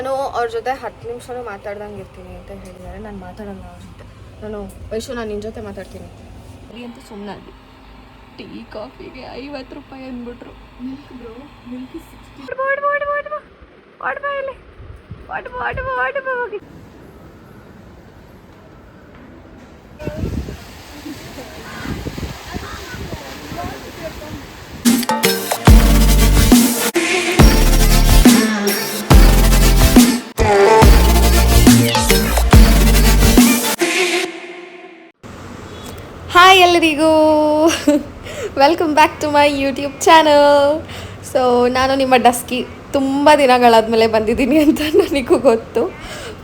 ನಾನು ಅವ್ರ ಜೊತೆ ಹತ್ತು ನಿಮಿಷನೂ ಮಾತಾಡ್ದಂಗೆ ಇರ್ತೀನಿ ಅಂತ ಹೇಳಿದ್ದಾರೆ. ನಾನು ಮಾತಾಡಲ್ಲ ಅವ್ರ ಜೊತೆ. ನಾನು ವೈಶು ನಾನು ನಿನ್ನ ಜೊತೆ ಮಾತಾಡ್ತೀನಿ. ಸರಿ ಅಂತ ಸುಮ್ಮನೆ ಟೀ ಕಾಫಿಗೆ ಐವತ್ತು ರೂಪಾಯಿ ಅಂದ್ಬಿಟ್ರು. ಮಿಲ್ಕ್ ಬ್ರೋ ಮಿಲ್ಕ್ ಹಾಯ್ ಎಲ್ಲರಿಗೂ welcome back to my YouTube channel so ನಾನು ನಿಮ್ಮ ಡಸ್ಕಿ ತುಂಬ ದಿನಗಳಾದಮೇಲೆ ಬಂದಿದ್ದೀನಿ ಅಂತ ನನಗೂ ಗೊತ್ತು.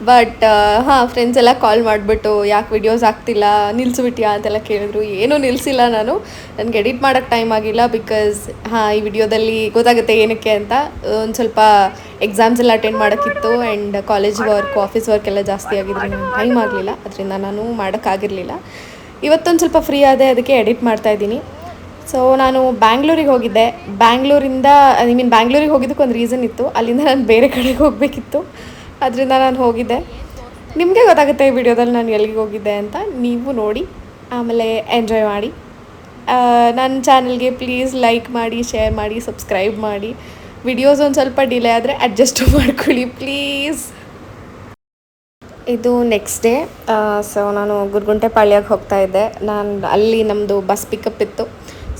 ಬಟ್ ಹಾಂ ಫ್ರೆಂಡ್ಸ್ ಎಲ್ಲ ಕಾಲ್ ಮಾಡಿಬಿಟ್ಟು, ಯಾಕೆ ವಿಡಿಯೋಸ್ ಆಗ್ತಿಲ್ಲ ನಿಲ್ಲಿಸ್ಬಿಟ್ಯಾ ಅಂತೆಲ್ಲ ಕೇಳಿದ್ರು. ಏನೂ ನಿಲ್ಲಿಸಿಲ್ಲ ನಾನು. ನನಗೆ ಎಡಿಟ್ ಮಾಡೋಕ್ಕೆ ಟೈಮ್ ಆಗಿಲ್ಲ ಬಿಕಾಸ್ ಹಾಂ, ಈ ವಿಡಿಯೋದಲ್ಲಿ ಗೊತ್ತಾಗುತ್ತೆ ಏನಕ್ಕೆ ಅಂತ. ಒಂದು ಸ್ವಲ್ಪ ಎಕ್ಸಾಮ್ಸ್ ಎಲ್ಲ attend ಮಾಡೋಕ್ಕಿತ್ತು and college work office work ಎಲ್ಲ ಜಾಸ್ತಿ ಆಗಿದ್ರೆ ಟೈಮ್ ಆಗಲಿಲ್ಲ. ಅದರಿಂದ ನಾನು ಮಾಡೋಕ್ಕಾಗಿರಲಿಲ್ಲ ಇವತ್ತೊಂದು ಸ್ವಲ್ಪ ಫ್ರೀ ಆದೆ, ಅದಕ್ಕೆ ಎಡಿಟ್ ಮಾಡ್ತಾ ಇದ್ದೀನಿ. ಸೊ ನಾನು ಬ್ಯಾಂಗ್ಳೂರಿಗೆ ಹೋಗಿದ್ದೆ. ಬ್ಯಾಂಗ್ಳೂರಿಂದ ಐ ಮೀನ್ ಬ್ಯಾಂಗ್ಳೂರಿಗೆ ಹೋಗಿದ್ದಕ್ಕೆ ಒಂದು ರೀಸನ್ ಇತ್ತು. ಅಲ್ಲಿಂದ ನಾನು ಬೇರೆ ಕಡೆಗೆ ಹೋಗಬೇಕಿತ್ತು. ಅದರಿಂದ ನಾನು ಹೋಗಿದ್ದೆ. ನಿಮಗೆ ಗೊತ್ತಾಗುತ್ತೆ ಈ ವಿಡಿಯೋದಲ್ಲಿ ನಾನು ಎಲ್ಲಿಗೆ ಹೋಗಿದ್ದೆ ಅಂತ. ನೀವು ನೋಡಿ, ಆಮೇಲೆ ಎಂಜಾಯ್ ಮಾಡಿ. ನನ್ನ ಚಾನಲ್ಗೆ ಪ್ಲೀಸ್ ಲೈಕ್ ಮಾಡಿ ಶೇರ್ ಮಾಡಿ ಸಬ್ಸ್ಕ್ರೈಬ್ ಮಾಡಿ. ವಿಡಿಯೋಸ್ ಒಂದು ಸ್ವಲ್ಪ ಡಿಲೇ ಆದರೆ ಅಡ್ಜಸ್ಟ್ ಮಾಡ್ಕೊಳ್ಳಿ ಪ್ಲೀಸ್ ಇದು ನೆಕ್ಸ್ಟ್ ಡೇ ಸೊ ನಾನು ಗುರುಗುಂಟೆ ಪಾಳ್ಯಕ್ಕೆ ಹೋಗ್ತಾ ಇದ್ದೆ. ನಾನು ಅಲ್ಲಿ ನಮ್ಮದು ಬಸ್ ಪಿಕಪ್ ಇತ್ತು.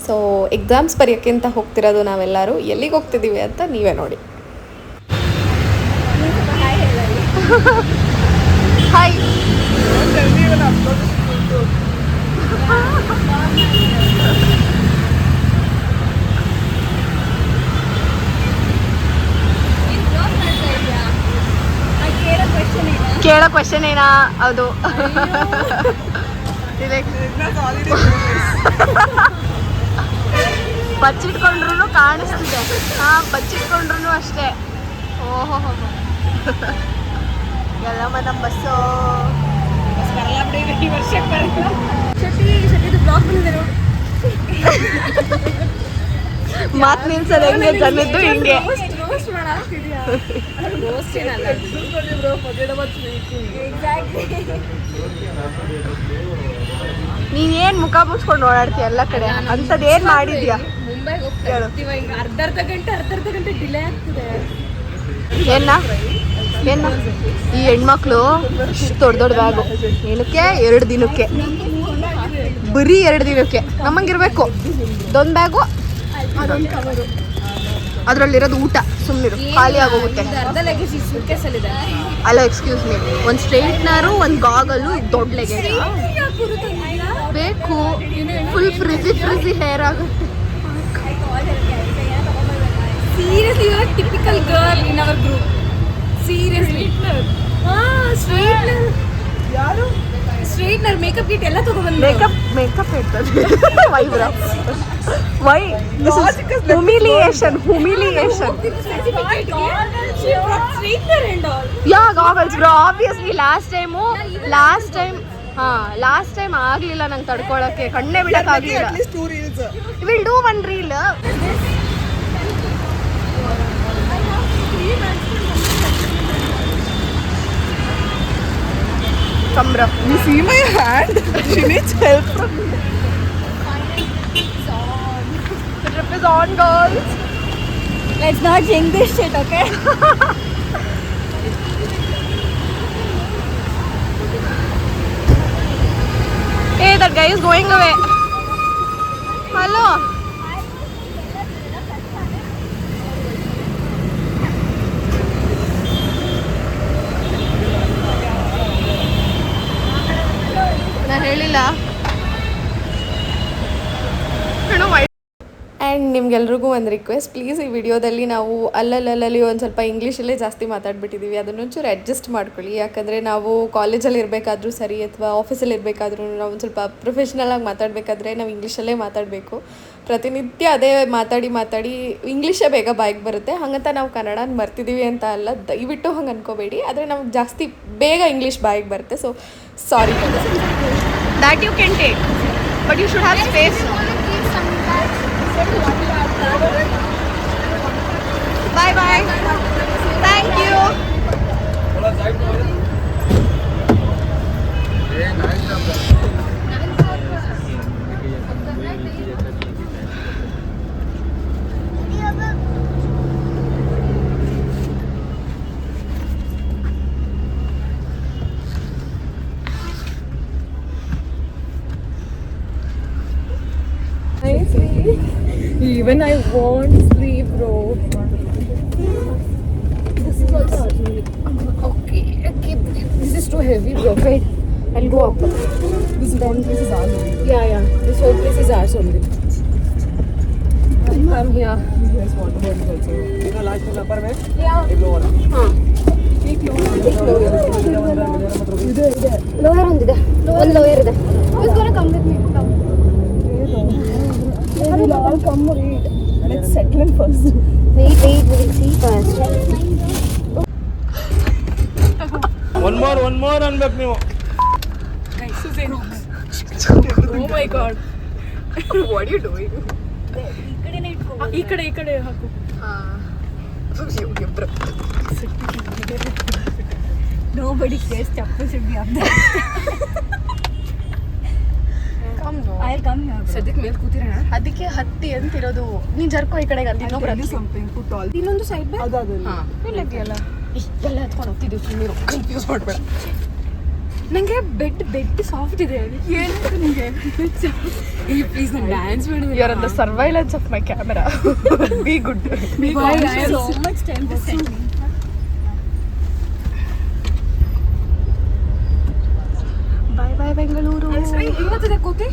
ಸೊ ಎಕ್ಸಾಮ್ಸ್ ಬರೆಯೋಕ್ಕೆ ಅಂತ ಹೋಗ್ತಿರೋದು ನಾವೆಲ್ಲರೂ ಎಲ್ಲಿಗೆ ಹೋಗ್ತಿದ್ದೀವಿ ಅಂತ ನೀವೇ ನೋಡಿ. ಹಾಯ್ ಕೇಳೋ ಕ್ವಶನ್ ಏನಾ? ಹೌದು. ಬಚ್ಚಿಟ್ಕೊಂಡ್ರು ಕಾಣಿಸ್ತಿದೆ. ಹಾ ಬಚ್ಚಿಟ್ಕೊಂಡ್ರು ಅಷ್ಟೇ. ಓಹೋ ಎಲ್ಲಮ್ಮ ನಮ್ಮ ಬಸ್ಸು. ಮಾತು ನಿಲ್ಸೋದು ಹೆಂಗೆ? ಜನದ್ದು ಹಿಂಗೆ. ನೀನೇನ್ ಮುಖ ಮುಚ್ಕೊಂಡು ಓಡಾಡ್ತೀಯ ಎಲ್ಲ ಕಡೆ? ಅಂತದ್ ಏನ್ ಮಾಡಿದ್ಯಾ? ಅರ್ಧ ಅರ್ಧ ಗಂಟೆ ಅರ್ಧ ಅರ್ಧ ಗಂಟೆ ಡಿಲೇ ಆಗ್ತಿದೆ. ಏನ? ಏನ? ಈ ಹೆಣ್ಮಕ್ಳು ಇಷ್ಟು ದೊಡ್ಡ ದೊಡ್ಡ ಬ್ಯಾಗು ಏನಕ್ಕೆ? ಎರಡು ದಿನಕ್ಕೆ. ಬರೀ ಎರಡು ದಿನಕ್ಕೆ. ನಮ್ಮಂಗಿರ್ಬೇಕು. ಅದೊಂದು ಬ್ಯಾಗು ಅದರಲ್ಲಿರೋದು ಊಟ. ಸುಮ್ಮನಿರು ಖಾಲಿ ಆಗೋಗುತ್ತೆ. ಅಲ್ಲ ಎಕ್ಸ್ಕ್ಯೂಸ್ ಮೀ ಒಂದು ಸ್ಟ್ರೈಟ್ನರು ಒಂದು ಗಾಗಲು ದೊಡ್ಡ ಲೆಗೇಜ್ ಬೇಕು. ಫುಲ್ ಫ್ರಿಜಿ ಫ್ರಿಜಿ ಹೇರ್ ಆಗುತ್ತೆ. Seriously you are typical girl in our group seriously ಹಾ ಸ್ಟ್ರೈಟ್ನರ್ ಯಾರು ಸ್ಟ್ರೈಟ್ನರ್ ಮೇಕಪ್ ಕಿಟ್ ಎಲ್ಲ ತಗೊಂಡ್ಬಂದು ಮೇಕಪ್ ಮೇಕಪ್ ಇರ್ತದೆ why bro why this is humiliation humiliation straightener and all yeah goggles bro obviously last time last time ಹಾ last time ಆಗ್ಲಿಲ್ಲ ನಂಗೆ ತಡ್ಕೊಳಕ್ಕೆ. ಕಣ್ಣೇ ಬಿಡಕ್ ಆಗ್ಲಿಲ್ಲ ವಿಲ್ ಡೂ ಒನ್ ರೀಲ್ ಕಂಬ್ರ You see my hand? She needs help from me. The trip is on girls. Let's not jinx this shit okay Hey, that guy is going away. Hello. ನಾನು ಹೇಳಿಲ್ಲ and ನಿಮ್ಗೆಲ್ರಿಗೂ ಒಂದು request please ಈ ವಿಡಿಯೋದಲ್ಲಿ ನಾವು ಅಲ್ಲಲ್ಲಲ್ಲಿ ಒಂದು ಸ್ವಲ್ಪ ಇಂಗ್ಲೀಷಲ್ಲೇ ಜಾಸ್ತಿ ಮಾತಾಡ್ಬಿಟ್ಟಿದ್ದೀವಿ ಅದನ್ನು ಒಂಚೂರು ಅಡ್ಜಸ್ಟ್ ಮಾಡ್ಕೊಳ್ಳಿ. ಯಾಕಂದರೆ ನಾವು ಕಾಲೇಜಲ್ಲಿ ಇರಬೇಕಾದ್ರೂ ಸರಿ ಅಥವಾ ಆಫೀಸಲ್ಲಿ ಇರಬೇಕಾದ್ರೂ ನಾವು ಒಂದು ಸ್ವಲ್ಪ ಪ್ರೊಫೆಷ್ನಲಾಗಿ ಮಾತಾಡಬೇಕಾದ್ರೆ ನಾವು ಇಂಗ್ಲೀಷಲ್ಲೇ ಮಾತಾಡಬೇಕು. ಪ್ರತಿನಿತ್ಯ ಅದೇ ಮಾತಾಡಿ ಮಾತಾಡಿ ಇಂಗ್ಲೀಷೇ ಬೇಗ ಬಾಯಿಗೆ ಬರುತ್ತೆ. ಹಾಗಂತ ನಾವು ಕನ್ನಡನ ಮರ್ತಿದ್ದೀವಿ ಅಂತ ಅಲ್ಲ. ದಯವಿಟ್ಟು ಹಂಗೆ ಅನ್ಕೋಬೇಡಿ. ಆದರೆ ನಮ್ಗೆ ಜಾಸ್ತಿ ಬೇಗ ಇಂಗ್ಲೀಷ್ ಬಾಯಿಗೆ ಬರುತ್ತೆ. So sorry that you can take but you should have space Bye bye. Thank you. Hey, nice job. Even I won't sleep, bro. This is also okay. Okay, this is too heavy, bro. Wait, I'll go up. This then this is ours. Yeah, yeah. This whole place is ours only. I'm here. Yes, water bottles also. You know, last the में. Yeah. एक लोग वाला. हाँ. एक लोग. एक Lower. Lower उन्हें दे. Lower उन्हें दे. Who's gonna come with me? They will all come read. Let's settle in first. Wait wait will see first one more one more ಅನ್ಬೇಕು ನೀವು Oh my god. what are you doing? ಈ ಕಡೆ ಈ ಕಡೆ ಹಾಕು Nobody cares. Chappal should be up there. Come here. bro. ಸದ್ಯಕ್ಕೆ ಮೇಲೆ ಕೂತಿರೋಣ? ಅದಕ್ಕೆ ಹತ್ತಿ ಅಂತಿರೋದು. ನೀನ್ ಜರ್ಕೋ ಈ ಕಡೆಗೆ ಅಲ್ಲಿ ಇನ್ನೊಬ್ರು ಇನ್ನೊಂದು ಸೈಡ್ ಇಲ್ಲದೆಯಲ್ಲ. ಇಷ್ಟೆಲ್ಲ ಹತ್ಕೊಂಡು ಹೋಗ್ತಿದ್ದೀವಿ ಸುಮ್ಮನೆ ಕನ್ಫ್ಯೂಸ್ ಮಾಡ್ಬೇಡ. ನಂಗೆ ಬೆಡ್ ಬೆಡ್ ಸಾಫ್ಟ್ ಇದೆ. ಏನಂತ ನಿಮಗೆ ಈ ಪ್ಲೀಸ್ ನಾನು ಡ್ಯಾನ್ಸ್ ಮಾಡಿದ್ರೆ you are the surveillance of my camera be good be good. Bye bye Bengaluru ಇವತ್ತಿದೆ ಕೂತಿ?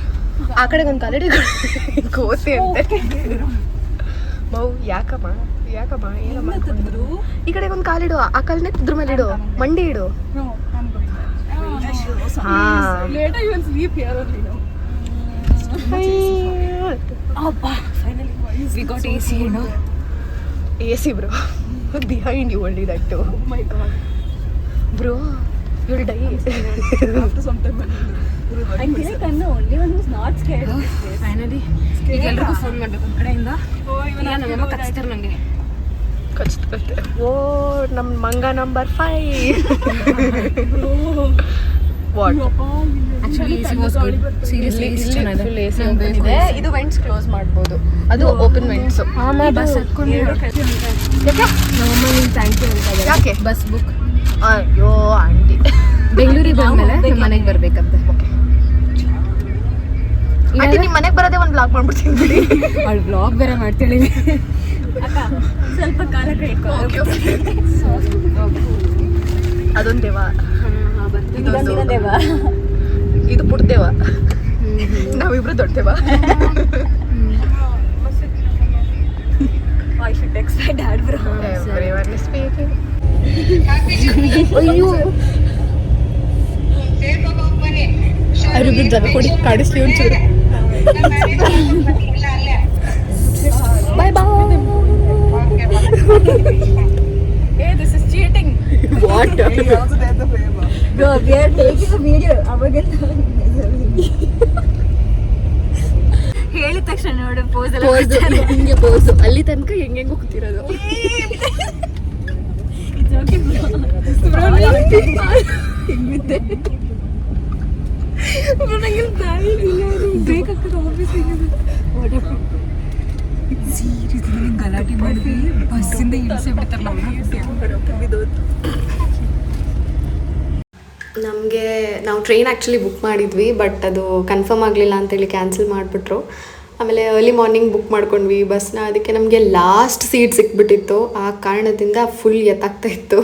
ಆ ಕಡೆ ಒಂದು ಕಾಲಿಡಿ ಕೋತಿ ಅಂತೆ. ಮೌ ಯಾಕಮ್ಮ? ಯಾಕಮ್ಮ? ಏನಮ್ಮ? ಈ ಕಡೆಗೆ ಒಂದು ಕಾಲಿಡು ಆ ಕಾಲನ್ನೇ ತಿದ್ರ ಮೇಲೆ ಇಡು ಮಂಡಿ ಇಡು. A C bro behind you only that too. Bro will die some some ಈಗ ಎಲ್ರಿಗೂ ಫೋನ್ ಮಾಡ್ಬೇಕು ಕಡೆಯಿಂದ. Oh, even ಇಲ್ಲ ನಮ್ಮಮ್ಮ ಕಚ್ತಾರೆ ನನಗೆ ಕಚ್ತತೆ ಓ ನಮ್ಮ ಮಂಗ ನಂಬರ್ ಫೈವ್ ವಾಟ್ ಇದೆ. ಇದು. ವೆಂಟ್ಸ್ ಕ್ಲೋಸ್ ಮಾಡ್ಬೋದು. ಅದು ಓಪನ್ ವೆಂಟ್ಸ್ ಆಮೇಲೆ ಬಸ್ ಹತ್ಕೊಂಡು ನಮ್ಮಮ್ಮ ನಿಮ್ಗೆ ಥ್ಯಾಂಕ್ ಯು ಅಂತ ಯಾಕೆ? ಬಸ್ ಬುಕ್ ಅಯ್ಯೋ ಆಂಟಿ. ಬೆಂಗಳೂರಿಗೆ ಬಂದ್ಮೇಲೆ ನಮ್ಮ ಮನೆಗೆ ಬರ್ಬೇಕಂತೆ. ನಿಮ್ಮ ಮನೆಗೆ ಬರೋದೇ ಒಂದು ಬ್ಲಾಗ್ ಮಾಡ್ಬಿಡ್ತೀನಿ ಬಿಡಿ. ಅವಳು ಬ್ಲಾಗ್ ಬೇರೆ ಮಾಡ್ತೇಳಿ ಸ್ವಲ್ಪ ಕಾಲ ಅದೊಂದು ದೇವ. ದೇವ. ಇದು ಪುಟ್ಟ ದೇವ. ನಾವಿಬ್ರು ದೊಡ್ಡ ದೇವ. I should my dad bro Everyone is speaking. ಅಯ್ಯೋ. ಅವರಿಬ್ರು ಜನ ಕೊಡಿ ಕಾಡಿಸ್ಲಿ ಒಂಚೂರು. Bye bye. Hey, this is cheating. Bro we are taking a video ಅವಾಗೆಲ್ಲ ಹೇಳಿದ ತಕ್ಷಣ ನೋಡು ಪೋಸ್ ಎಲ್ಲ ಹಿಂಗೆ ಪೋಸ್ ಅಲ್ಲಿ ತನಕ ಹೆಂಗೆ ಕೂತಿರೋದು ಹಿಂಗಿದ್ದೆ ಗಲಾಟೆ ಬಸ್ಸಿಂದ ನಮಗೆ ನಾವು ಟ್ರೈನ್ ಆ್ಯಕ್ಚುಲಿ ಬುಕ್ ಮಾಡಿದ್ವಿ ಬಟ್ ಅದು ಕನ್ಫರ್ಮ್ ಆಗಲಿಲ್ಲ ಅಂತೇಳಿ ಕ್ಯಾನ್ಸಲ್ ಮಾಡಿಬಿಟ್ರು. ಆಮೇಲೆ ಅರ್ಲಿ ಮಾರ್ನಿಂಗ್ ಬುಕ್ ಮಾಡ್ಕೊಂಡ್ವಿ ಬಸ್ನ, ಅದಕ್ಕೆ ನಮಗೆ ಲಾಸ್ಟ್ ಸೀಟ್ ಸಿಕ್ಬಿಟ್ಟಿತ್ತು. ಆ ಕಾರಣದಿಂದ ಫುಲ್ ಎತ್ತಾಗ್ತಾ ಇತ್ತು.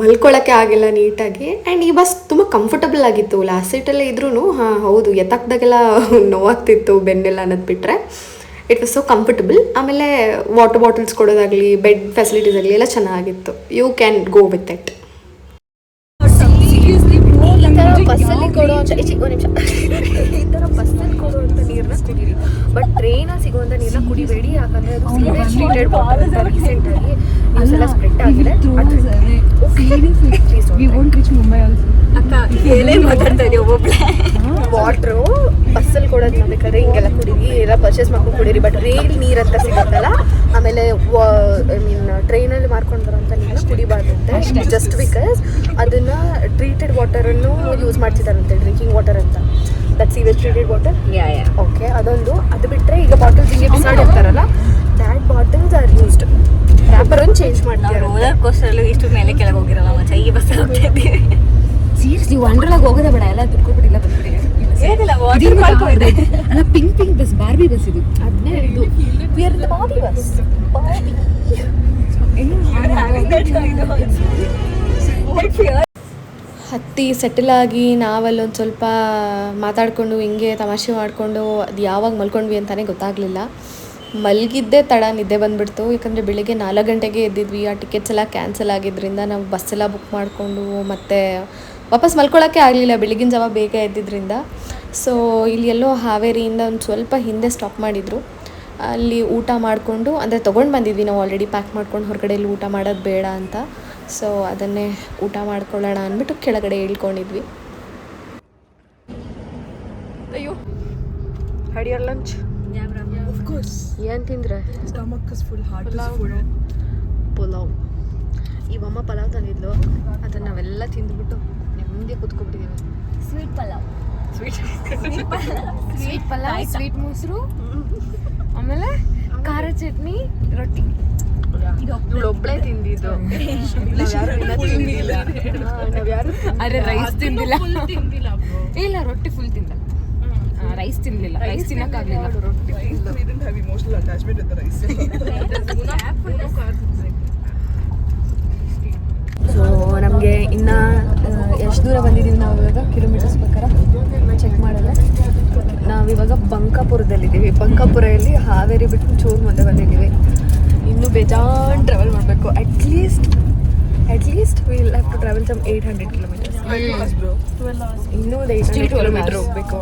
ಮಲ್ಕೊಳ್ಳೋಕ್ಕೆ ಆಗಿಲ್ಲ ನೀಟಾಗಿ. ಆ್ಯಂಡ್ ಈ ಬಸ್ ತುಂಬ ಕಂಫರ್ಟಬಲ್ ಆಗಿತ್ತು. ಲಾಸ್ಟ್ ಸೀಟಲ್ಲೇ ಇದ್ರೂ ಹಾಂ ಹೌದು ಎತ್ತಾಕ್ದಾಗೆಲ್ಲ ನೋವಾಗ್ತಿತ್ತು ಬೆನ್ನೆಲ್ಲ ಅನ್ನೋದು ಬಿಟ್ಟರೆ ಇಟ್ ವಾಸ್ ಸೊ ಕಂಫರ್ಟಬಲ್ ಆಮೇಲೆ ವಾಟರ್ ಬಾಟಲ್ಸ್ ಕೊಡೋದಾಗಲಿ ಬೆಡ್ ಫೆಸಿಲಿಟೀಸ್ ಆಗಲಿ ಎಲ್ಲ ಚೆನ್ನಾಗಿತ್ತು. You can go with it ಬಸ್ಸಲ್ಲಿ ಕೊಡೋ ಒಂದು ನಿಮಿಷ. ಬಟ್ ಟ್ರೈನಲ್ಲಿ ಸಿಗುವಂಥ ನೀರನ್ನ ಕುಡಿಬೇಡಿ ಯಾಕಂದರೆ ಅದು ಸೀವೇಜ್ ಟ್ರೀಟೆಡ್ ವಾಟರ್ ಅಂತ ರೀಸೆಂಟಾಗಿ ನ್ಯೂಸ್ ಸ್ಪ್ರೆಡ್ ಆಗಿದೆ. We won't reach Mumbai also ಅಕ್ಕ ಏನೇ ಮಾತಾಡ್ತಾ ಇದೀವಿ ಒಬ್ಬೊಬ್ಳೆ ವಾಟ್ರು ಬಸ್ಸಲ್ಲಿ ಕೊಡೋದು ನೋಡ್ಬೇಕಾದ್ರೆ ಹಿಂಗೆಲ್ಲ ಕುಡೀರಿ ಎಲ್ಲ ಪರ್ಚೇಸ್ ಮಾಡ್ಕೊಂಡು ಕುಡೀರಿ ಬಟ್ ರೇಲ್ ನೀರು ಅಂತ ಸಿಗುತ್ತಲ್ಲ ಆಮೇಲೆ ಐ ಮೀನ್ ಟ್ರೈನಲ್ಲಿ ಮಾರ್ಕೊಂಡು ಬರೋಂಥ ನೀರನ್ನ ಕುಡಿಬಾರ್ದಂತೆ ಜಸ್ಟ್ ಬಿಕಾಸ್ ಅದನ್ನ ಟ್ರೀಟೆಡ್ ವಾಟರನ್ನು ಯೂಸ್ ಮಾಡ್ತಿದ್ದಾರಂತೆ ಡ್ರಿಂಕಿಂಗ್ ವಾಟರ್ ಅಂತ. That sewage treated water yeah yeah okay ಅದೊಂದು. ಅದು ಬಿಟ್ಟರೆ ಈಗ ಬಾಟಲ್ಸ್ ಹಿಂಗೆ ಬಿಸಾಡಿರ್ತಾರಲ್ಲ that bottles are used wrapper ಒಂದು ಚೇಂಜ್ ಮಾಡ್ತಾರೆ ರೋಲರ್ ಕೋಸ್ಟರಲ್ಲೂ ಇಷ್ಟು ಮೇಲೆ ಕೆಳಗೆ ಹೋಗಿರಲ್ಲ ಮಚ್ಚ ಈ ಬಸ್ ಹೋಗ್ತಾ ಇದ್ದೀವಿ. ಸೀರಿಯಸ್ಲಿ ವಂಡ್ರಲಾಗ ಹೋಗೋದೇ ಬೇಡ ಎಲ್ಲ ದುಡ್ಕೊಬಿಟ್ಟಿಲ್ಲ ಬಂದ್ಬಿಡಿ. ಅಲ್ಲ pink pink bus Barbie bus ಇದು. ಅದನ್ನೇ ಇದು we are the Barbie bus ಹತ್ತಿ ಸೆಟಲ್ ಆಗಿ ನಾವಲ್ಲೊಂದು ಸ್ವಲ್ಪ ಮಾತಾಡಿಕೊಂಡು, ಹಿಂಗೆ ತಮಾಷೆ ಮಾಡಿಕೊಂಡು, ಅದು ಯಾವಾಗ ಮಲ್ಕೊಂಡ್ವಿ ಅಂತಲೇ ಗೊತ್ತಾಗಲಿಲ್ಲ. ಮಲಗಿದ್ದೇ ತಡ ನಿದ್ದೆ ಬಂದುಬಿಡ್ತು. ಯಾಕಂದರೆ ಬೆಳಿಗ್ಗೆ ನಾಲ್ಕು ಗಂಟೆಗೆ ಎದ್ದಿದ್ವಿ. ಆ ಟಿಕೆಟ್ಸ್ ಎಲ್ಲ ಕ್ಯಾನ್ಸಲ್ ಆಗಿದ್ದರಿಂದ ನಾವು ಬಸ್ ಎಲ್ಲ ಬುಕ್ ಮಾಡಿಕೊಂಡು ಮತ್ತೆ ವಾಪಸ್ ಮಲ್ಕೊಳ್ಳೋಕ್ಕೆ ಆಗಲಿಲ್ಲ. ಬೆಳಗಿನ ಜಾವ ಬೇಗ ಎದ್ದಿದ್ದರಿಂದ ಸೊ ಇಲ್ಲಿ ಎಲ್ಲೋ ಹಾವೇರಿಯಿಂದ ಒಂದು ಸ್ವಲ್ಪ ಹಿಂದೆ ಸ್ಟಾಪ್ ಮಾಡಿದರು. ಅಲ್ಲಿ ಊಟ ಮಾಡಿಕೊಂಡು, ಅಂದರೆ ತೊಗೊಂಡು ಬಂದಿದ್ವಿ ನಾವು ಆಲ್ರೆಡಿ ಪ್ಯಾಕ್ ಮಾಡ್ಕೊಂಡು, ಹೊರಗಡೆ ಇಲ್ಲಿ ಊಟ ಮಾಡೋದು ಬೇಡ ಅಂತ. ಸೊ ಅದನ್ನೇ ಊಟ ಮಾಡ್ಕೊಳ್ಳೋಣ ಅಂದ್ಬಿಟ್ಟು ಕೆಳಗಡೆ ಇಳ್ಕೊಂಡಿದ್ವಿ. ಅಯ್ಯೋ ಹಡಿಯರ್ ಲಂಚ್ ಏನು ತಿಂದ್ರೆ? ಪಲಾವ್ ಇವಮ್ಮ ಪಲಾವ್ ತಂದಿದ್ಲು. ಅದನ್ನ ನಾವೆಲ್ಲ ತಿಂದ್ಬಿಟ್ಟು ನೆಮ್ಮದಿ ಕುತ್ಕೊಂಡಿದ್ದೀವಿ sweet pulao sweet pulao sweet ಮೊಸರು ಆಮೇಲೆ ಖಾರ ಚಟ್ನಿ ರೊಟ್ಟಿ. ಇವಳೊಬ್ಳೆ ತಿಂದಿದ್ದು. ಅರೆ ರೈಸ್ ತಿಂದಿಲ್ಲ. ಇಲ್ಲ ರೊಟ್ಟಿ ಫುಲ್ ತಿಂದ ರೈಸ್ ತಿನ್ಲಿಲ್ಲ. ರೈಸ್ ತಿನ್ನಕ್ಕಾಗ್ಲಿಲ್ಲ ಸೊ ನಮಗೆ ಇನ್ನ ಎಷ್ಟು ದೂರ ಬಂದಿದ್ದೀವಿ ನಾವು ಇವಾಗ? ಕಿಲೋಮೀಟರ್ಸ್ ಪ್ರಕಾರ? ಚೆಕ್ ಮಾಡಲ್ಲ. ನಾವಿವಾಗ ಬಂಕಾಪುರದಲ್ಲಿದ್ದೀವಿ. ಬಂಕಾಪುರಲ್ಲಿ ಹಾವೇರಿ ಬಿಟ್ಟು ಚೂರು ಮುಂದೆ ಬಂದಿದ್ದೀವಿ. ಇನ್ನೂ ಬೇಜಾನ್ ಟ್ರಾವೆಲ್ ಮಾಡಬೇಕು. At least at least will have to travel some eight hundred kilometres ಇನ್ನೂ ಒಂದು ಏಯ್ಟ್ ಹಂಡ್ರೆಡ್ ಕಿಲೋಮೀಟರ್ ಹೋಗಬೇಕು.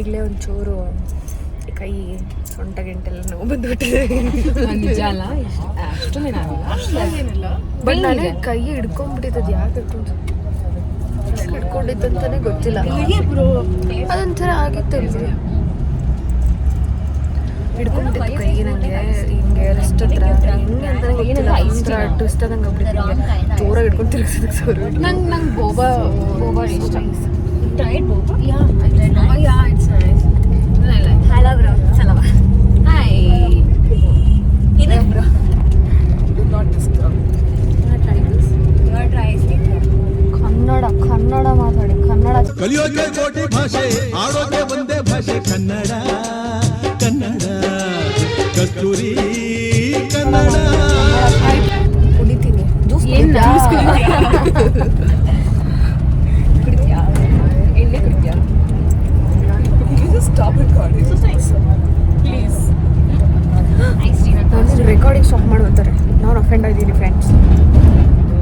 ಈಗಲೇ ಒಂಚೂರು ಕೈ ಸೊಂಟ ಗಂಟೆಲ್ಲ ನೋವು ಬಂದ್ಬಿಟ್ಟಿದೆ. ನಿಜ ಅಲ್ಲ? ಅಷ್ಟೊಂದೇನಿಲ್ಲ. ಬಟ್ ನನಗೆ ಕೈ ಹಿಡ್ಕೊಂಡ್ಬಿಟ್ಟಿದ್ದು ಯಾಕೆ ಹಿಡ್ಕೊಂಡಿದ್ದಂತಾನೆ ಗೊತ್ತಿಲ್ಲ. ಅದೊಂಥರ ಆಗಿತ್ತು ಇಲ್ಲಿ ಹಿಡ್ಕೊಂಡ್ಬಿಟ್ಟಿತ್ತು ಕೈ ನನಗೆ ಹಿಂಗೆ ರೆಸ್ಟ್ ಹತ್ರ ಹಿಂಗೆ ಅಂತ ಗೊತ್ತಿಲ್ಲ. ಒಂಥರ ಟ್ವಿಸ್ಟ್ ಆದಂಗೆ ಆಗ್ಬಿಟ್ಟಿತ್ತು ಹಿಂಗೆ. ಜೋರಾಗಿ ಹಿಡ್ಕೊಂಡು ತಿರುಗಿಸೋದಕ್ಕೆ ಸೋರು ನಂಗೆ ನಂಗೆ ಬೋಬಾ ಬೋಬಾ ಇಷ್ಟ. Tried boba? Yeah it's tried. Oh yeah, it's nice. I bro. Wanna try this? You are try ice Kannada Kannada ಮಾತಾಡಿ. ಕನ್ನಡ ಕಲಿಯೋಕೆ ಕೋಟಿ ಭಾಷೆ ಆಡೋಕೆ ಒಂದೇ ಭಾಷೆ ಕನ್ನಡ. Ice ಕನ್ನಡ. ನಾನು ರೆಕಾರ್ಡಿಂಗ್ ಸ್ಟಾಪ್ ಮಾಡು ಅಂತಾರೆ ನಾನು ಅಫೆಂಡ್ ಆಗಿದ್ದೀನಿ ಫ್ರೆಂಡ್ಸ್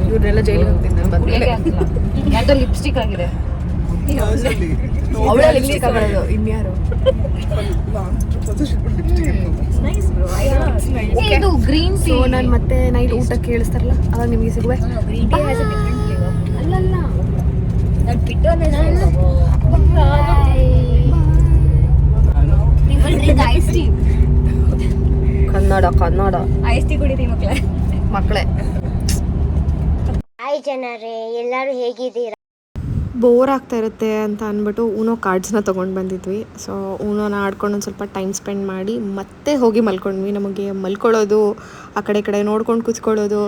ಇವ್ರನ್ನೆಲ್ಲ ಜೈಲಿಗೆ ಹೋಗ್ತೀನಿ ನಾನು ಆಗಿಲ್ಲ ಲಿಪ್ಸ್ಟಿಕ್ ಆಗಿದೆ. ಮತ್ತೆ ನೈಟ್ ಊಟ ಕೇಳಿಸ್ತಾರಲ್ಲ ಅವಾಗ ನಿಮಗೆ ಕನ್ನಡ ಕನ್ನಡ. ಐಸ್ಟಿ ಕುಡಿರಿ ಮക്കളെ ಮക്കളെ ಜನರೇ. ಎಲ್ಲರೂ ಹೇಗಿದ್ದೀರಾ? ಬೋರ್ ಆಗ್ತಾ ಇರುತ್ತೆ ಅಂತ ಅಂದ್ಬಿಟ್ಟು ಊನೋ ಕಾರ್ಡ್ಸ್ನ ತೊಗೊಂಡು ಬಂದಿದ್ವಿ. ಸೊ ಊನೋನ ಆಡ್ಕೊಂಡು ಒಂದು ಸ್ವಲ್ಪ ಟೈಮ್ ಸ್ಪೆಂಡ್ ಮಾಡಿ ಮತ್ತೆ ಹೋಗಿ ಮಲ್ಕೊಂಡ್ವಿ. ನಮಗೆ ಮಲ್ಕೊಳ್ಳೋದು, ಆ ಕಡೆ ಕಡೆ ನೋಡ್ಕೊಂಡು ಕೂತ್ಕೊಳ್ಳೋದು,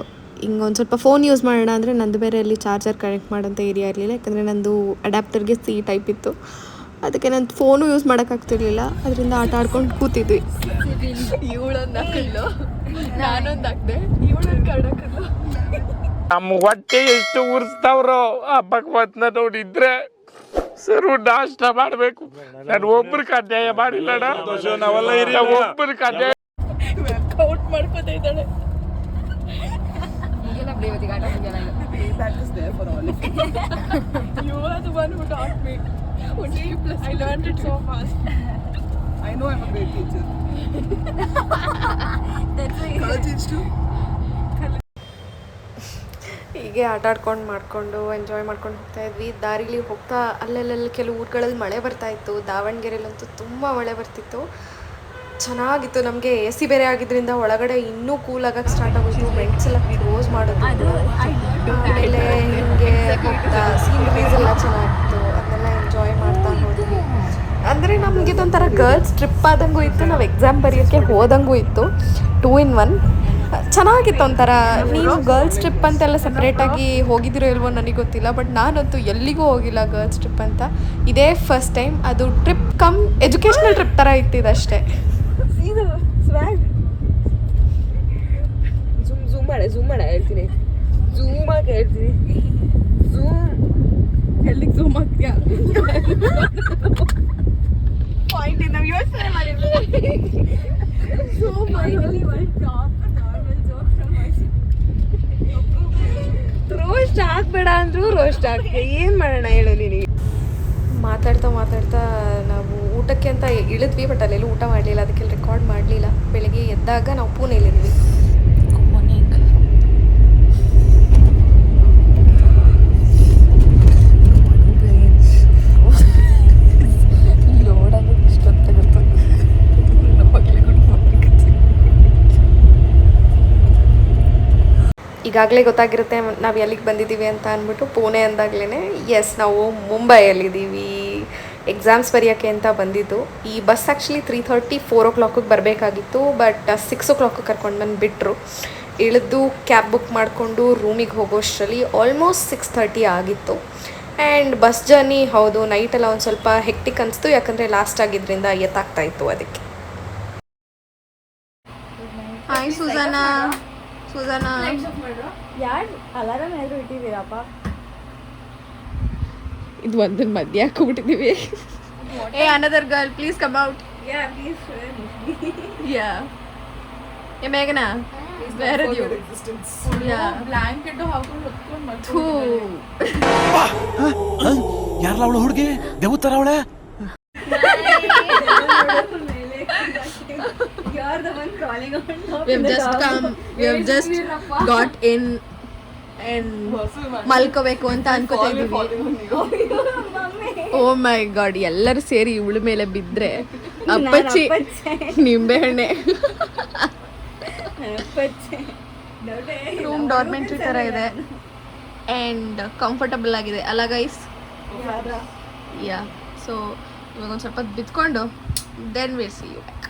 ಹಿಂಗೆ ಒಂದು ಸ್ವಲ್ಪ ಫೋನ್ ಯೂಸ್ ಮಾಡೋಣ ಅಂದರೆ ನಂದು ಬೇರೆ ಅಲ್ಲಿ ಚಾರ್ಜರ್ ಕನೆಕ್ಟ್ ಮಾಡೋಂಥ ಏರಿಯಾ ಇರಲಿಲ್ಲ. ಯಾಕಂದರೆ ನಂದು ಅಡ್ಯಾಪ್ಟರ್ಗೆ ಸಿ ಟೈಪ್ ಇತ್ತು. ಅದಕ್ಕೆ ನಾನು ಫೋನು ಯೂಸ್ ಮಾಡೋಕ್ಕಾಗ್ತಿರ್ಲಿಲ್ಲ ಅದರಿಂದ ಆಟ ಆಡ್ಕೊಂಡು ಕೂತಿದ್ವಿ. ಇವಳೊಂದು ನಾನೊಂದು ಹಾಕಿದೆ. ಇವಳೊಂದು ಕಾರ್ಡ್ ಹಾಕಲ್ಲು ನಮ್ಮ ಹೊಟ್ಟೆ ಎಷ್ಟು ಉರ್ಸ್ತಾವ್ರೋ ಆ ಭಗವಂತನ ನೋಡಿದ್ರೆ ಸರ್ ನಾಷ್ಟ ಮಾಡಬೇಕು ನಾನು ಒಬ್ರಿಗೆ ಅನ್ಯಾಯ ಮಾಡಿಲ್ಲ ನಾವೆಲ್ಲ ಒಬ್ರಿಗೆ ಅನ್ಯಾಯ ಔಟ್ ಮಾಡ್ಕೋತಾ ಇದ್ದಾಳೆ ಈಗೆಲ್ಲ ಬಿಡಿ ಆಟ ಮುಗಿಯಲ್ಲ You are the one who taught me. Only plus I learned it so fast. I know I'm a great teacher. College too. ಹೀಗೆ ಆಟಾಡ್ಕೊಂಡು ಮಾಡಿಕೊಂಡು ಎಂಜಾಯ್ ಮಾಡ್ಕೊಂಡು ಹೋಗ್ತಾ ಇದ್ವಿ. ದಾರಿಲಿ ಹೋಗ್ತಾ ಅಲ್ಲಲ್ಲಿ ಕೆಲವು ಊರುಗಳಲ್ಲಿ ಮಳೆ ಬರ್ತಾ ಇತ್ತು. ದಾವಣಗೆರೆಯಲ್ಲಂತೂ ತುಂಬ ಮಳೆ ಬರ್ತಿತ್ತು. ಚೆನ್ನಾಗಿತ್ತು ನಮಗೆ ಎ ಸಿ ಬೇರೆ ಆಗಿದ್ದರಿಂದ ಒಳಗಡೆ ಇನ್ನೂ ಕೂಲ್ ಆಗಕ್ಕೆ ಸ್ಟಾರ್ಟ್ ಆಗೋದು ವೆಂಟ್ಸ್ ಎಲ್ಲ ಕ್ಲೋಸ್ ಮಾಡೋದು. ಆಮೇಲೆ ಹಿಂಗೆ ಹೋಗ್ತಾ ಸೀನರೀಸ್ ಎಲ್ಲ ಚೆನ್ನಾಗಿತ್ತು. ಅದನ್ನೆಲ್ಲ ಎಂಜಾಯ್ ಮಾಡ್ತಾ ಹೋದ್ವಿ. ಅಂದರೆ ನಮಗೆ ಇದೊಂಥರ ಗರ್ಲ್ಸ್ ಟ್ರಿಪ್ ಆದಂಗೂ ಇತ್ತು. ನಾವು ಎಕ್ಸಾಮ್ ಬರೆಯೋಕ್ಕೆ ಹೋದಂಗೂ ಇತ್ತು. ಟೂ ಇನ್ ಒನ್ ಚೆನ್ನಾಗಿತ್ತು ಒಂಥರ. ನೀವು ಗರ್ಲ್ಸ್ ಟ್ರಿಪ್ ಅಂತೆಲ್ಲ ಸಪ್ರೇಟಾಗಿ ಹೋಗಿದ್ದೀರೋ ಇಲ್ವೋ ನನಗೆ ಗೊತ್ತಿಲ್ಲ ಬಟ್ ನಾನಂತೂ ಎಲ್ಲಿಗೂ ಹೋಗಿಲ್ಲ ಗರ್ಲ್ಸ್ ಟ್ರಿಪ್ ಅಂತ. ಇದೇ ಫಸ್ಟ್ ಟೈಮ್ ಅದು ಟ್ರಿಪ್ ಕಮ್ ಎಜುಕೇಷನಲ್ ಟ್ರಿಪ್ ಥರ ಇತ್ತಿದಷ್ಟೇ ಇದು ಝೂಮ್ ಝೂಮ್ ಮಾಡ ಝೂಮ್ ಮಾಡ, ಹೇಳ್ತೀನಿ. ಝೂಮ್ ಆಗಿ ಹೇಳ್ತೀನಿ. ಝೂಮ್ ಎಲ್ಲಿಗೆ ಝೂಮ್ ಆಗ್ತೀಯಾ? ಪಾಯಿಂಟ್ ಇಂದ ಯೋಚನೆ ಮಾಡಿದ್ವಿ ರೋಸ್ಟ್ ಹಾಕ್ಬೇಡ ಅಂದ್ರೂ ರೋಸ್ಟ್ ಆಗ್ತದೆ ಏನ್ ಮಾಡೋಣ ಹೇಳು ನಿನಗೆ ಮಾತಾಡ್ತಾ ಮಾತಾಡ್ತಾ ನಾವು ಊಟಕ್ಕೆ ಅಂತ ಇಳಿದ್ವಿ ಬಟ್ ಅಲ್ಲೆಲ್ಲೂ ಊಟ ಮಾಡಲಿಲ್ಲ, ಅದಕ್ಕೆಲ್ಲ ರೆಕಾರ್ಡ್ ಮಾಡಲಿಲ್ಲ. ಬೆಳಿಗ್ಗೆ ಎದ್ದಾಗ ನಾವು ಪೂನೆಯಲ್ಲಿದ್ವಿ ಈಗಾಗಲೇ ಗೊತ್ತಾಗಿರುತ್ತೆ, ನಾವು ಎಲ್ಲಿಗೆ ಬಂದಿದ್ದೀವಿ ಅಂತ ಅಂದ್ಬಿಟ್ಟು ಪುಣೆ ಅಂದಾಗ್ಲೇ ಎಸ್ ನಾವು ಮುಂಬೈಯಲ್ಲಿದ್ದೀವಿ ಎಕ್ಸಾಮ್ಸ್ ಬರೆಯೋಕ್ಕೆ ಅಂತ ಬಂದಿದ್ದು. ಈ bus actually three thirty four ಓ ಕ್ಲಾಕಿಗೆ ಬರಬೇಕಾಗಿತ್ತು ಬಟ್ ಸಿಕ್ಸ್ ಓ ಕ್ಲಾಕಿಗೆ ಕರ್ಕೊಂಡು ಬಂದು ಬಿಟ್ಟರು ಇಳಿದು ಕ್ಯಾಬ್ ಬುಕ್ ಮಾಡಿಕೊಂಡು ರೂಮಿಗೆ ಹೋಗೋಷ್ಟರಲ್ಲಿ ಆಲ್ಮೋಸ್ಟ್ ಸಿಕ್ಸ್ ಥರ್ಟಿ ಆಗಿತ್ತು. ಆ್ಯಂಡ್ ಬಸ್ ಜರ್ನಿ ಹೌದು ನೈಟೆಲ್ಲ ಒಂದು ಸ್ವಲ್ಪ ಹೆಕ್ಟಿಕ್ ಅನಿಸ್ತು, ಯಾಕಂದರೆ ಲಾಸ್ಟ್ ಆಗಿದ್ದರಿಂದ ಎತ್ತಾಗ್ತಾ ಇತ್ತು ಅದಕ್ಕೆ. ಹಾಯ್ ಸುಜಾನಾ ಸುಜಾನಾ. ಯಾರು ಅಲಾರಾಮ್ ಎಲ್ಲರೂ ಇಟ್ಟಿದ್ದೀರಪ್ಪ? ಇದು ಒಂದು ಮಧ್ಯ ಹಾಕೋಬಿಟ್ಟಿದ್ದೀವಿ ಏ another girl please come out yeah ಏ ಮೇಘನಾ ಬೇರೆ ಯಾ ಬ್ಲಾಂಕೆಟ್ ಹಾಕೊಂಡು ಹೊತ್ಕೊಂಡು ಥೂ. ಯಾರಲ್ಲ ಅವಳು ಹುಡುಗಿ? ದೇವತರ ಅವಳೆ? we have just come we have just got in and ಮಲ್ಕೋಬೇಕು ಅಂತ ಅನ್ಕೋತಾ ಇದೀವಿ ಓ ಮೈ ಗಾಡ್ ಎಲ್ಲರೂ ಸೇರಿ ಇವಳ ಮೇಲೆ ಬಿದ್ರೆ ಅಪ್ಪಚ್ಚಿ ನಿಂಬೆಹಣ್ಣೆ. ರೂಮ್ ಡಾರ್ಮೆಂಟ್ರಿ ತರ ಇದೆ. ಅಂಡ್ ಕಂಫರ್ಟಬಲ್ ಆಗಿದೆ. ಅಲ್ಲ ಗೈಸ್ ಯಾ ಸೊ ಇವಾಗ ಒಂದು ಸ್ವಲ್ಪ ಬಿತ್ಕೊಂಡು then will see you back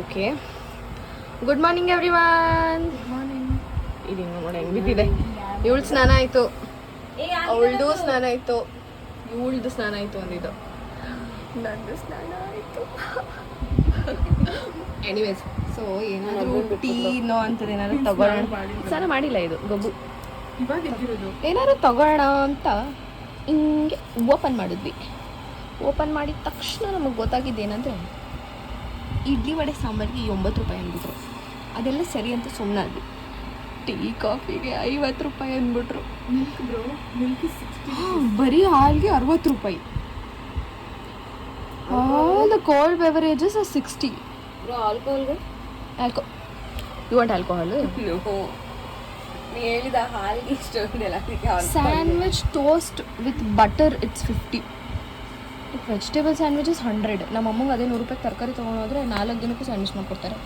okay good morning everyone ಇದು ಹಿಂಗೆ ನೋಡಿ ಹೆಂಗೆ ಬಿದ್ದಿದೆ. ಇವಳು ಸ್ನಾನ ಆಯಿತು. ಅವಳದು ಸ್ನಾನ ಆಯಿತು. ಇವಳ್ದು ಸ್ನಾನ ಆಯಿತು ಅಂದಿದ್ದು. ನಂದು ಸ್ನಾನ ಆಯಿತು. ಎನಿವೇಸ್ ಸೊ ಏನಾದರೂ ಟೀನೋ ಅಂತದ್ದು ಏನಾದ್ರು ತಗೊಳ್ಳೋಣ ಸ್ನಾನ ಮಾಡಿಲ್ಲ ಇದು ಗೊಬ್ಬು. ಏನಾದ್ರು ತಗೊಳ್ಳೋಣ ಅಂತ ಹಿಂಗೆ ಓಪನ್ ಮಾಡಿದ್ವಿ. ಓಪನ್ ಮಾಡಿದ ತಕ್ಷಣ ನಮಗೆ ಗೊತ್ತಾಗಿದ್ದು ಏನಂದರೆ ಇಡ್ಲಿ ವಡೆ ಸಾಂಬಾರಿಗೆ ಒಂಬತ್ತು ರೂಪಾಯಿ ಅಂದ್ಬಿಟ್ರು. ಅದೆಲ್ಲ ಸರಿ ಅಂತ ಸುಮ್ಮನಾದ್ವಿ ಟೀ ಕಾಫಿಗೆ ಐವತ್ತು ರೂಪಾಯಿ ಅಂದ್ಬಿಟ್ರು. ಮಿಲ್ಕ್ ಬ್ರೋ ಮಿಲ್ಕ್ ಬರೀ ಹಾಲ್ಗೆ ಅರವತ್ತು ರೂಪಾಯಿ. All the cold beverages are sixty ಆಲ್ಕೋಹಾಲ್ಗೆ ಆಲ್ಕೋ ಯು ವಾಂಟ್ ಆಲ್ಕೋಹಾಲ್ ನೀ ಹೇಳಿದ ಹಾಲಿಗೆ sandwich toast with butter it's fifty vegetable sandwiches hundred. ನಮ್ಮ ಅಮ್ಮಂಗೆ ಅದೇ ನೂರು ರೂಪಾಯಿ ತರಕಾರಿ ತೊಗೊಂಡೋದ್ರೆ ನಾಲ್ಕು ದಿನಕ್ಕೂ ಸ್ಯಾಂಡ್ವಿಚ್ ಮಾಡ್ಕೊಡ್ತಾರೆ.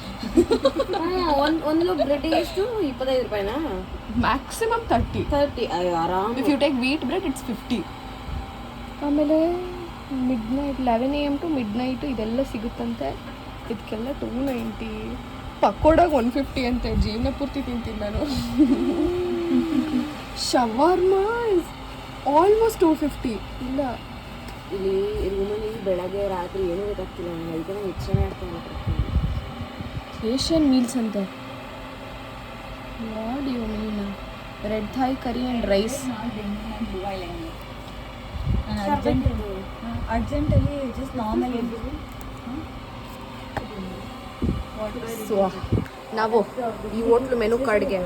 ಒಂದು ಒಂದು ಬ್ರೆಡ್ ಎಷ್ಟು? ಇಪ್ಪತ್ತೈದು ರೂಪಾಯಿನಾ? ಮ್ಯಾಕ್ಸಿಮಮ್ ತರ್ಟಿ ತರ್ಟಿ ಆರಾಮ್. If you take wheat bread it's fifty ಆಮೇಲೆ midnight eleven A M to midnight ಇದೆಲ್ಲ ಸಿಗುತ್ತಂತೆ. ಇದಕ್ಕೆಲ್ಲ ಟೂ ನೈಂಟಿ ಪಕೋಡಾಗ ಒನ್ ಫಿಫ್ಟಿ ಅಂತೆ. ಜೀವನ ಪೂರ್ತಿ ತಿಂತೀನಿ ನಾನು. Shawarma is almost two fifty ಇಲ್ಲ ಇಲ್ಲಿ ರೂಮಲ್ಲಿ ಬೆಳಗ್ಗೆ ರಾತ್ರಿ ಏನೂ ಗೊತ್ತಾಗ್ತಿಲ್ಲ ನನಗೆ ಅದಕ್ಕೆ ನಾನು ಹೆಚ್ಚನೆ ಆಗ್ತಾ ಇಲ್ಲ ಏಷ್ಯನ್ ಮೀಲ್ಸ್ ಅಂತ. What you mean red Thai curry and rice. ಅರ್ಜೆಂಟಲ್ಲಿ just normal ನಾವು ಈ ಹೋಟ್ಲು ಮೆನು ಕಾರ್ಡ್ಗೆ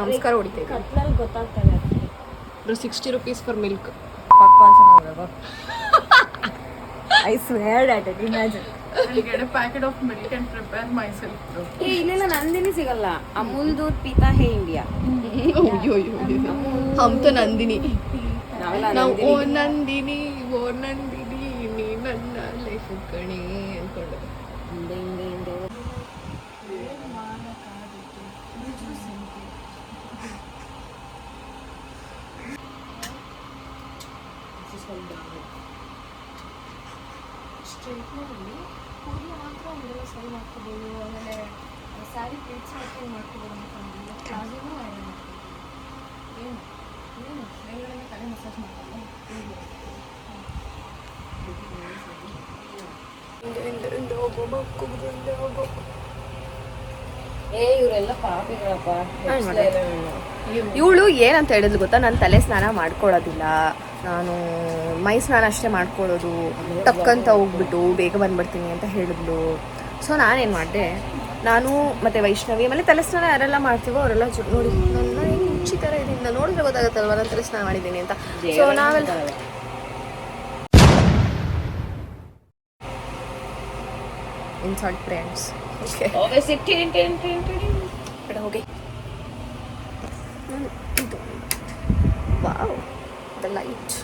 ನಮಸ್ಕಾರ ಹೊಡಿತೇವೆ. ಕತ್ಲಲ್ಲಿ ಗೊತ್ತಾಗ್ತದೆ ಸಿಕ್ಸ್ಟಿ ರುಪೀಸ್ ಫಾರ್ ಮಿಲ್ಕ್. ಪಕ್ಕ ಚೆನ್ನಾಗಬೇಕು I swear that it imagine get a packet of milk and prepare myself bro. ಏ ಇಲ್ಲೆಲ್ಲ ನಂದಿನಿ ಸಿಗಲ್ಲ. ಅಮೂಲ್ ದೂರ್ ಪಿತಾ ಹೇ ಇಂಡಿಯಾ ಅಯ್ಯೋ ಹಮ್ತ ನಂದಿನಿ. ನಾವು ಓ ನಂದಿನಿ ಓ ನಂದಿನಿ ನೀ ನನ್ನ ಲೈಫ್ ಕಣಿ ಅನ್ಕೊಂಡು. ಹಿಂದೆ ಹಿಂದೆ ಹಿಂದೆ. ಸರಿ ಮಾಡ್ಕೋಬೋದು ಆಮೇಲೆ ಸ್ಯಾರಿ ಪ್ಲೇಟ್ಸ್ ಹಾಕೊಂಡು ಮಾಡ್ಕೋಬೋದು ಅನ್ಕೊಂಡಿದ್ದೆ ಪ್ಲಾಜೋನು ಐರನ್ ಮಾಡ್ಕೋಬೋದು. ಏನು? ಏನು? ಮೇಲ್ಗಡೆ ತಲೆ ಮಸಾಜ್ ಮಾಡ್ಕೊಂಡು ಏ ಇವರೆಲ್ಲ ಪಾಪಿಗಳಪ್ಪ. ಇವಳು ಏನಂತ ಹೇಳಿದ್ಲು ಗೊತ್ತಾ? ನಾನು ತಲೆ ಸ್ನಾನ ಮಾಡ್ಕೊಳ್ಳೋದಿಲ್ಲ. ನಾನು ಮೈ ಸ್ನಾನ ಅಷ್ಟೇ ಮಾಡ್ಕೊಳ್ಳೋದು. ಟಕ್ಕಂತ ಹೋಗ್ಬಿಟ್ಟು ಬೇಗ ಬಂದ್ಬಿಡ್ತೀನಿ ಅಂತ ಹೇಳಿದ್ಲು. ಸೊ ನಾನೇನು ಮಾಡಿದೆ ನಾನು ಮತ್ತೆ ವೈಷ್ಣವಿ ಆಮೇಲೆ ತಲೆ ಸ್ನಾನ ಯಾರೆಲ್ಲ ಮಾಡ್ತೀವೋ ಅವರೆಲ್ಲ ಜೊ ನೋಡಿ ನನ್ನ ತರ ಹುಚ್ಚಿ ಥರ ಇದರಿಂದ ನೋಡಿದ್ರೆ ಗೊತ್ತಾಗುತ್ತಲ್ವ ನಾನು ತಲೆ ಸ್ನಾನ ಮಾಡಿದ್ದೀನಿ ಅಂತ. ಸೊ ನಾವೆಲ್ಲ ಇನ್ಸಲ್ಟ್ ಫ್ರೆಂಡ್ಸ್ ಹೋಗಿ. Wow the light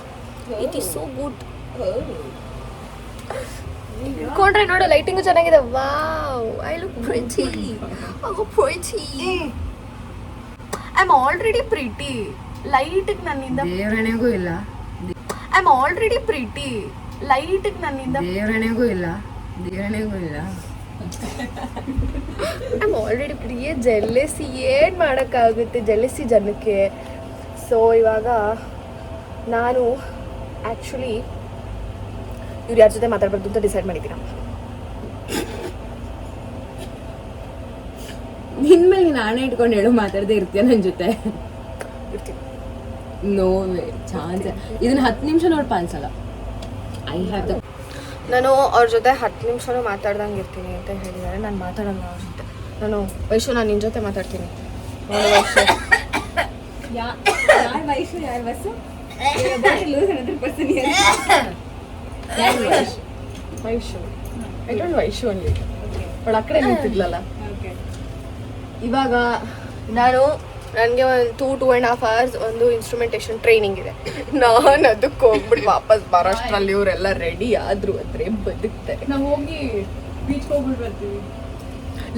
it is so good ಕೊಂಡ್ರೆ ನೋಡು ಲೈಟಿಂಗು ಚೆನ್ನಾಗಿದೆ. Wow I look pretty oh pretty I am already pretty ಲೈಟಿಗೆ ನನ್ನಿಂದ ದೇವರಣೆಗೂ ಇಲ್ಲ. ಐ ಆಮ್ ಆಲ್ರೆಡಿ ಪ್ರಿಟಿ ಲೈಟಿಗೆ ನನ್ನಿಂದ ದೇವರಣೆಗೂ ಇಲ್ಲ. ದೇವರಣೆಗೂ ಇಲ್ಲ. I am already Priya jealousy ಏನು ಮಾಡೋಕ್ಕಾಗುತ್ತೆ ಜೆಲ್ಲೆಸಿ ಜನಕ್ಕೆ? ಸೊ ಇವಾಗ ನಾನು ಆ್ಯಕ್ಚುಲಿ ಇವ್ರು ಯಾರ ಜೊತೆ ಮಾತಾಡ್ಬಾರ್ದು ಅಂತ ಡಿಸೈಡ್ ಮಾಡಿದ್ದೀರಾ? ನಿನ್ಮೇಲೆ ಮೇಲೆ ನೀನು ಆಣೆ ಇಟ್ಕೊಂಡು ಹೇಳು ಮಾತಾಡದೆ ಇರ್ತೀಯ ನನ್ನ ಜೊತೆ? ಇರ್ತೀನಿ. No way chance. ಇದನ್ನ ಹತ್ತು ನಿಮಿಷ ನೋಡ್ಪ ಅನ್ಸಲ್ಲ. ಐ ಹ್ಯಾವ್ ದ ನಾನು ಅವ್ರ ಜೊತೆ ಹತ್ತು ನಿಮಿಷನೂ ಮಾತಾಡ್ದಂಗೆ ಇರ್ತೀನಿ ಅಂತ ಹೇಳಿದ್ದಾರೆ ನಾನು ಮಾತಾಡಲ್ಲ ಅವ್ರ ಜೊತೆ. ನಾನು ವೈಶು ನಾನು ನಿನ್ನ ಜೊತೆ ಮಾತಾಡ್ತೀನಿ. ನೋಡು ವೈಶು. ಯಾರ್ ವೈಶು ಯಾರು bus Vaishu I don't Vaishu ಅಲ್ಲಿ ಅವಳು ಆ ಕಡೆ ನಿಂತಿದ್ಲಲ್ಲ ಇವಾಗ ನಾನು ನನಗೆ ಒಂದು two two and half hours ಒಂದು ಇನ್ಸ್ಟ್ರೂಮೆಂಟೇಷನ್ ಟ್ರೈನಿಂಗ್ ಇದೆ. ನಾನು ಅದಕ್ಕೆ ಹೋಗ್ಬಿಟ್ಟು ವಾಪಸ್ ಬರೋಷ್ಟ್ರಲ್ಲಿ ಇವರೆಲ್ಲ ರೆಡಿ ಆದ್ರು ಅಂದ್ರೆ ಬದುಕ್ತಾರೆ. ನಾವು ಹೋಗಿ ಬೀಚ್ ಹೋಗ್ಬಿಟ್ಟು ಬರ್ತೀವಿ.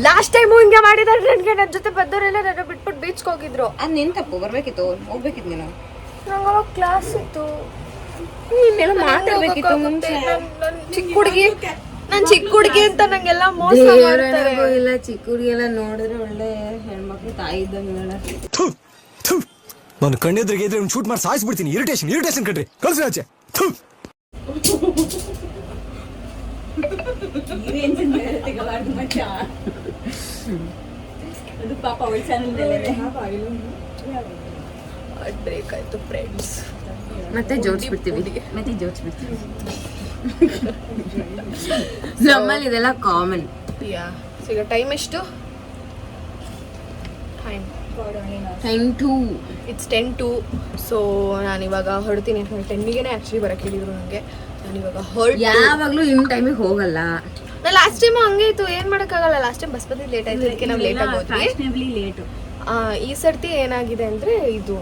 ಲಾಸ್ಟ್ ಟೈಮು ಹಿಂಗೆ ಮಾಡಿದಾರೆ ನನಗೆ ನನ್ನ ಜೊತೆ ಬಂದವರೆಲ್ಲ ನನ್ನ ಬಿಟ್ಬಿಟ್ಟು ಬೀಚ್ಗೆ ಹೋಗಿದ್ರು. ಅದು ನಿನ್ ತಪ್ಪು ಬರ್ಬೇಕಿತ್ತು ಹೋಗ್ಬೇಕಿತ್ತು ನೀನು. ನಂಗೆ ಅವಾಗ ಕ್ಲಾಸ್ ಇತ್ತು. ನೀನೆಲ್ಲ ಮಾತಾಡ್ಬೇಕಿತ್ತು ಮುಂಚೆ. ಚಿಕ್ಕ ಹುಡುಗಿ ನಾನು ಚಿಕ್ಕ ಹುಡುಗಿ ಅಂತ ನಂಗೆಲ್ಲ ಮೋಸ ಮಾಡ್ತಾರೆ. ಇಲ್ಲ. ಚಿಕ್ಕ ಹುಡುಗಿಯೆಲ್ಲ ನೋಡಿದ್ರೆ ಒಳ್ಳೆ ಹೆಣ್ಮಕ್ಳು ತಾಯಿ ಇದ್ದಂಗೆ ನಾನು ಕಣ್ಣೆದ್ರಿಗೆ ಇದ್ರೆ ಒಂದು ಶೂಟ್ ಮಾಡಿ ಸಾಯಿಸ್ಬಿಡ್ತೀನಿ. ಇರಿಟೇಷನ್ ಇರಿಟೇಷನ್ ಕಟ್ರಿ ಕಳ್ಸಿ ಆಚೆ. ಅದು ಪಾಪ ಅವಳ ಚಾನಲ್ ಬ್ರೇಕ್ ಆಯ್ತು ಫ್ರೆಂಡ್ಸ್ ಮತ್ತೆ ಜೋಡಿಸ್ಬಿಡ್ತೀವಿ. ಮತ್ತೆ ಜೋಡಿಸ್ಬಿಡ್ತೀವಿ. ನಮ್ಮಲ್ಲಿ ಇದೆಲ್ಲ ಕಾಮನ್ ಸೊ ಈಗ ಟೈಮ್ ಎಷ್ಟು? Time time to it's ten to so ನಾನು ಇವಾಗ ಹೊರಡ್ತೀನಿ ಟೆನ್ನಿಗೆ ಆ್ಯಕ್ಚುಲಿ ಬರೋಕ್ಕೆ ಹೇಳಿದ್ರು ನನಗೆ ನಾನು ಇವಾಗ ಯಾವಾಗಲೂ ಯಾವಾಗ್ಲೂ ಇನ್ ಟೈಮಿಗೆ ಹೋಗಲ್ಲ. ನಾನು ಲಾಸ್ಟ್ ಟೈಮ್ ಹಂಗೆ ಇತ್ತು ಏನು ಮಾಡೋಕ್ಕಾಗಲ್ಲ ಲಾಸ್ಟ್ ಟೈಮ್ ಬಸ್ ಬಂದಿದ್ದು ಲೇಟ್ ಆಯ್ತು ಅದಕ್ಕೆ ನಾವು ಲೇಟ್ ಆಗೋದ್ವಿ ಲೇಟು ಈ ಸರ್ತಿ ಏನಾಗಿದೆ ಅಂದರೆ ಇದು.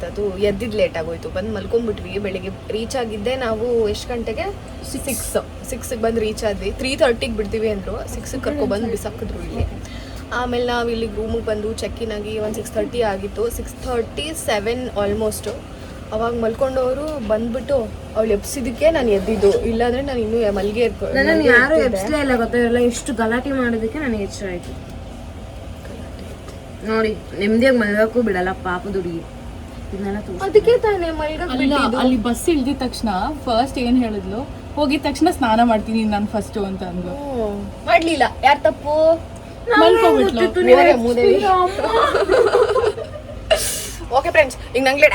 ಎಂಥದ್ದು ಎದ್ದಿದ್ದು ಲೇಟ್ ಆಗೋಯ್ತು. ಬಂದು ಮಲ್ಕೊಂಡ್ಬಿಟ್ವಿ ಬೆಳಿಗ್ಗೆ ರೀಚ್ ಆಗಿದ್ದೆ ನಾವು ಎಷ್ಟು ಗಂಟೆಗೆ? ಸಿಕ್ಸ್ ಸಿಕ್ಸಿಗೆ ಬಂದು ರೀಚ್ ಆದ್ವಿ. ತ್ರೀ ತರ್ಟಿಗೆ ಬಿಡ್ತೀವಿ ಅಂದರು. ಸಿಕ್ಸಿಗೆ ಕರ್ಕೊಬಂದು ಬಿಸಾಕಿದ್ರು ಇಲ್ಲಿ. ಆಮೇಲೆ ನಾವು ಇಲ್ಲಿ ರೂಮಿಗೆ ಬಂದು ಚೆಕ್ ಇನ್ ಆಗಿ ಒಂದು ಸಿಕ್ಸ್ ತರ್ಟಿ ಆಗಿತ್ತು. ಸಿಕ್ಸ್ ಥರ್ಟಿ ಸೆವೆನ್ ಆಲ್ಮೋಸ್ಟು ಅವಾಗ ಮಲ್ಕೊಂಡವರು ಬಂದ್ಬಿಟ್ಟು ಅವಳು ಎಬ್ಸಿದಕ್ಕೆ ನಾನು ಎದ್ದಿದ್ದು. ಇಲ್ಲಾಂದ್ರೆ ನಾನು ಇನ್ನೂ ಮಲ್ಗೆ ನನ್ನನ್ನು ಯಾರು ಇರ್ತಿದ್ದೆ. ಎಬ್ಸ್ಲೇ ಇಲ್ಲ ಗೊತ್ತಿರಲ್ಲ ಎಷ್ಟು ಗಲಾಟೆ ಮಾಡೋದಕ್ಕೆ ನನಗೆ ಎಚ್ಚರ ಆಯ್ತು ನೋಡಿ ನೆಮ್ಮದಿಯಾಗಿ ಮಲಗಕ್ಕೂ ಬಿಡಲ್ಲ ಪಾಪ ತೋರ್ಸ್ ಅದಕ್ಕೆ ತಾನೇ ಅಲ್ಲ ಅಲ್ಲಿ ಬಸ್ ಇಳ್ದಿದ ತಕ್ಷಣ ಫಸ್ಟ್ ಏನ್ ಹೇಳಿದ್ಲು? ಹೋಗಿದ ತಕ್ಷಣ ಸ್ನಾನ ಮಾಡ್ತೀನಿ ನಾನು ಫಸ್ಟ್ ಅಂತ ಅಂದ್ಲು. ಮಾಡ್ಲಿಲ್ಲ. ಯಾರ್ ತಪ್ಪು? ಓಕೆ ಫ್ರೆಂಡ್ಸ್ ಈಗ ನಂಗೆ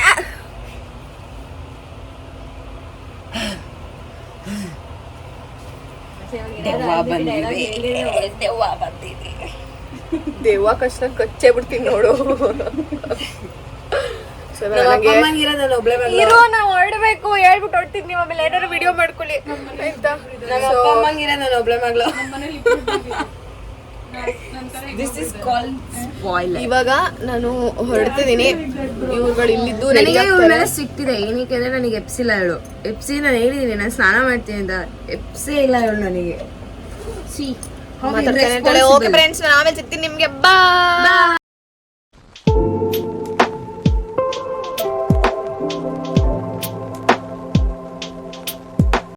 ದೇವ ಕಷ್ಟ ಕಚ್ಚೇ ಬಿಡ್ತೀನಿ ನೋಡು So, ಇವಾಗ ನಂಗೆ ನಾನು ಒಬ್ಳೆ ಇರೋ ನಾವು ಹೊರಡ್ಬೇಕು ಹೇಳ್ಬಿಟ್ಟು ಹೊಡ್ತೀನಿ ನೀವು ಆಮೇಲೆ ಏನಾದ್ರು ವಿಡಿಯೋ ಮಾಡ್ಕೊಳ್ಳಿ. ಆಯ್ತಾ? ನಾನು ಒಬ್ಳೆ ಮಗಳು. ದಿಸ್ ಇಸ್ ಕಾಲ್ ಸ್ಪಾಯ್ಲ್ ಇವಾಗ ನಾನು ಹೊರಡ್ತಿದ್ದೀನಿ. ಇವ್ರುಗಳು ಇಲ್ಲಿದ್ದು ನನಗೆ ಇವ್ರ ಮೇಲೆ ಸಿಕ್ತಿದೆ. ಏನಕ್ಕೆ ಅಂದ್ರೆ ನನಗೆ ಎಪ್ಸಿಲ್ಲ ಹೇಳು. ಎಪ್ಸಿ ನಾನು ಹೇಳಿದೀನಿ ನಾನು ಸ್ನಾನ ಮಾಡ್ತೀನಿ ಅಂತ. ಎಪ್ಸೇ ಇಲ್ಲ ಹೇಳು ನನಗೆ. ಸಿ ಓಕೆ ಫ್ರೆಂಡ್ಸ್ ನಾನು ಆಮೇಲೆ ಸಿಗ್ತೀನಿ ನಿಮ್ಗೆ. ಬಾ